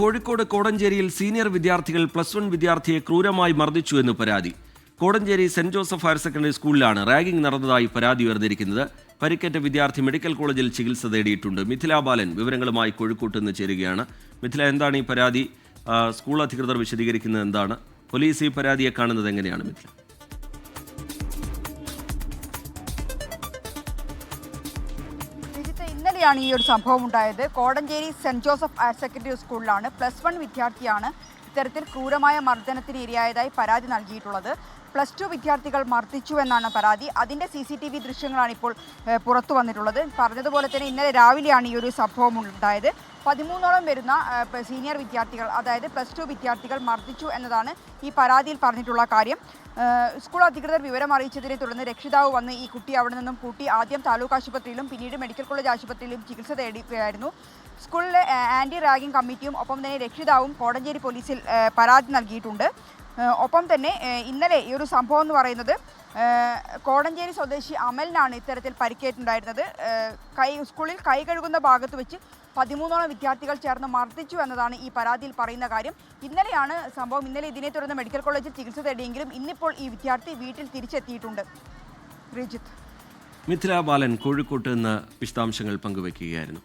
കോഴിക്കോട് കോടഞ്ചേരിയിൽ സീനിയർ വിദ്യാർത്ഥികൾ plus one വിദ്യാർത്ഥിയെ ക്രൂരമായി മർദ്ദിച്ചു എന്ന് പരാതി. Kodanchery saint Joseph higher secondary സ്കൂളിലാണ് റാഗിംഗ് നടന്നതായി പരാതി ഉയർന്നിരിക്കുന്നത്. പരിക്കേറ്റ വിദ്യാർത്ഥി മെഡിക്കൽ കോളേജിൽ ചികിത്സ തേടിയിട്ടുണ്ട്. മിഥില ബാലൻ വിവരങ്ങളുമായി കോഴിക്കോട്ട് നിന്ന് ചേരുകയാണ്. മിഥില എന്താണ് ഈ പരാതി? സ്കൂൾ അധികൃതർ വിശദീകരിക്കുന്നത് എന്താണ്? പോലീസ് ഈ പരാതിയെ കാണുന്നത് എങ്ങനെയാണ് മിഥില? ഇന്നലെയാണ് ഈ ഒരു സംഭവം ഉണ്ടായത്. Kodanchery saint Joseph higher secondary സ്കൂളിലാണ് പ്ലസ് വൺ വിദ്യാർത്ഥിയാണ് ഇത്തരത്തിൽ ക്രൂരമായ മർദ്ദനത്തിന് ഇരയായതായി പരാതി നൽകിയിട്ടുള്ളത്. പ്ലസ് ടു വിദ്യാർത്ഥികൾ മർദ്ദിച്ചു എന്നാണ് പരാതി. അതിന്റെ സി സി ടി വി ദൃശ്യങ്ങളാണ് ഇപ്പോൾ പുറത്തു വന്നിട്ടുള്ളത്. പറഞ്ഞതുപോലെ തന്നെ ഇന്നലെ രാവിലെയാണ് ഈ ഒരു സംഭവം ഉണ്ടായത്. പതിമൂന്നോളം വരുന്ന സീനിയർ വിദ്യാർത്ഥികൾ അതായത് പ്ലസ് ടു വിദ്യാർത്ഥികൾ മർദ്ദിച്ചു എന്നതാണ് ഈ പരാതിയിൽ പറഞ്ഞിട്ടുള്ള കാര്യം. സ്കൂൾ അധികൃതർ വിവരം അറിയിച്ചതിനെ തുടർന്ന് രക്ഷിതാവ് വന്ന് ഈ കുട്ടി അവിടെ നിന്നും കൂട്ടി ആദ്യം താലൂക്ക് ആശുപത്രിയിലും പിന്നീട് മെഡിക്കൽ കോളേജ് ആശുപത്രിയിലും ചികിത്സ തേടുകയായിരുന്നു സ്കൂളിലെ ആന്റി റാഗിംഗ് കമ്മിറ്റിയും ഒപ്പം തന്നെ രക്ഷിതാവും കോടഞ്ചേരി പോലീസിൽ പരാതി നൽകിയിട്ടുണ്ട്. ഒപ്പം തന്നെ ഇന്നലെ ഈ ഒരു സംഭവം എന്ന് പറയുന്നത് കോടഞ്ചേരി സ്വദേശി അമലിനാണ് ഇത്തരത്തിൽ പരിക്കേറ്റുണ്ടായിരുന്നത് കൈ സ്കൂളിൽ കൈ കഴുകുന്ന ഭാഗത്ത് വെച്ച് പതിമൂന്നോളം വിദ്യാർത്ഥികൾ ചേർന്ന് മർദ്ദിച്ചു എന്നതാണ് ഈ പരാതിയിൽ പറയുന്ന കാര്യം. ഇന്നലെയാണ് സംഭവം. ഇന്നലെ ഇതിനെ തുടർന്ന് മെഡിക്കൽ കോളേജിൽ ചികിത്സ തേടിയെങ്കിലും ഇന്നിപ്പോൾ ഈ വിദ്യാർത്ഥി വീട്ടിൽ തിരിച്ചെത്തിയിട്ടുണ്ട്. ശ്രീജിത്ത് ബാലൻ കോഴിക്കോട്ട് നിന്ന് വിശദാംശങ്ങൾ പങ്കുവയ്ക്കുകയായിരുന്നു.